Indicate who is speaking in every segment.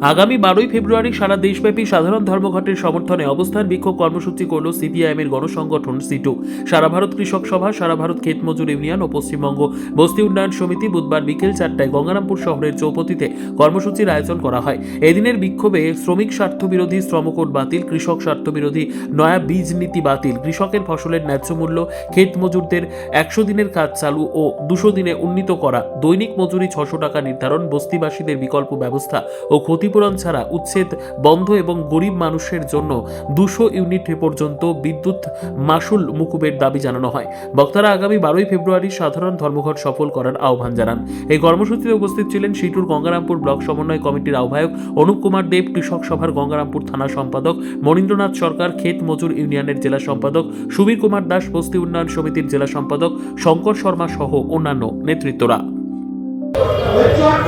Speaker 1: আগামী বারোই ফেব্রুয়ারি সারা দেশব্যাপী সাধারণ ধর্মঘটের সমর্থনে অবস্থান বিক্ষোভ কর্মসূচি করল সিপিআইএম এর গণসংগঠন সিটু। সারা ভারত কৃষক সভা, সারা ভারত ক্ষেত মজুর ইউনিয়ন ও পশ্চিমবঙ্গ বস্তি উন্নয়ন সমিতি বুধবার বিকেল চারটায় গঙ্গারামপুর শহরের চৌপতিতে কর্মসূচির আয়োজন করা হয়। এদিনের বিক্ষোভে শ্রমিক স্বার্থ বিরোধী শ্রমকোড বাতিল, কৃষক স্বার্থ বিরোধী নয়া বীজ নীতি বাতিল, কৃষকের ফসলের ন্যায্য মূল্য, ক্ষেত মজুরদের একশো দিনের কাজ চালু ও দুশো দিনে উন্নীত করা, দৈনিক মজুরি ছশো টাকা নির্ধারণ, বস্তিবাসীদের বিকল্প ব্যবস্থা ও ক্ষতিপূরণ ছাড়া উচ্ছেদ বন্ধ এবং গরিব মানুষের জন্য দুশো ইউনিট পর্যন্ত বিদ্যুৎ মাসুল মুকুবের দাবি জানানো হয়। বক্তারা আগামী বারোই ফেব্রুয়ারি সাধারণ ধর্মঘট সফল করার আহ্বান জানান। এই কর্মসূচিতে উপস্থিত ছিলেন সিটুর গঙ্গারামপুর ব্লক সমন্বয় কমিটির আহ্বায়ক অনুপ কুমার দেব, কৃষক সভার গঙ্গারামপুর থানা সম্পাদক মনীন্দ্রনাথ সরকার, ক্ষেত মজুর ইউনিয়নের জেলা সম্পাদক সুবীর কুমার দাস, বস্তি উন্নয়ন সমিতির জেলা সম্পাদক শঙ্কর শর্মা সহ অন্যান্য নেতৃত্বরা।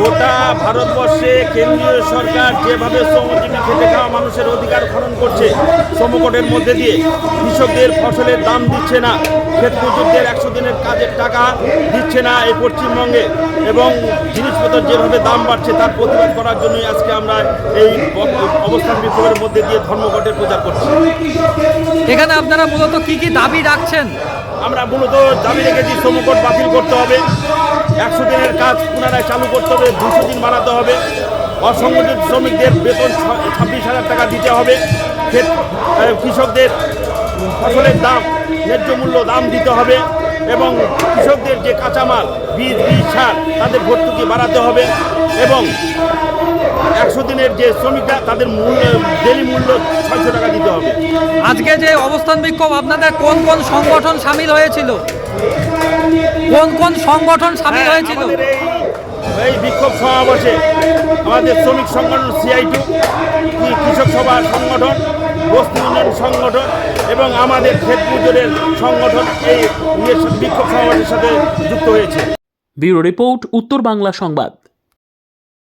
Speaker 2: গোটা ভারতবর্ষে কেন্দ্রীয় সরকার যেভাবে শ্রমজীবী খেতে খাওয়া মানুষের অধিকার খনন করছে শ্রমকোটের মধ্যে দিয়ে কৃষকদের ফসলের দাম দিচ্ছে না ক্ষেত মজুরদের একশো দিনের কাজের টাকা দিচ্ছে না এই পশ্চিমবঙ্গে এবং জিনিসপত্র যেভাবে দাম বাড়ছে তার প্রতিবাদ করার জন্যই আজকে আমরা এই অবস্থান বিক্ষোভের মধ্যে দিয়ে ধর্মঘটের প্রচার করছি।
Speaker 3: এখানে আপনারা মূলত কি কি দাবি রাখছেন?
Speaker 2: আমরা মূলত দাবি রেখেছি শ্রমকোট বাতিল করতে হবে। একশো দিনের কাজ পুনরায় চালু করতে হবে, দুশো দিন বাড়াতে হবে। অসংগঠিত শ্রমিকদের বেতন ছাব্বিশ হাজার টাকা দিতে হবে। কৃষকদের ফসলের দাম, ন্যায্য মূল্য দাম দিতে হবে এবং কৃষকদের যে কাঁচামাল, বীজ বীজ, সার, তাদের ভর্তুকি বাড়াতে হবে এবং একশো দিনের যে শ্রমিকরা, তাদের মূল্য ডেলি মূল্য ছয়শো টাকা দিতে হবে।
Speaker 3: আজকে যে অবস্থান বিক্ষোভ, আপনাদের কোন কোন সংগঠন সামিল হয়েছিল? কোন কোন সংগঠন সামিল
Speaker 2: হ্যাঁ,
Speaker 3: হয়েছিল?
Speaker 2: এই এই বিক্ষোভ সমাবেশে আমাদের শ্রমিক সংগঠন সিআইটু কৃষক সভার সংগঠন বস্তি উন্নয়ন সংগঠন এবং আমাদের ক্ষেত পুজোরের সংগঠন এই বিক্ষোভ সমাবেশের সাথে যুক্ত হয়েছে।
Speaker 1: ব্যুরো রিপোর্ট উত্তর বাংলা সংবাদ।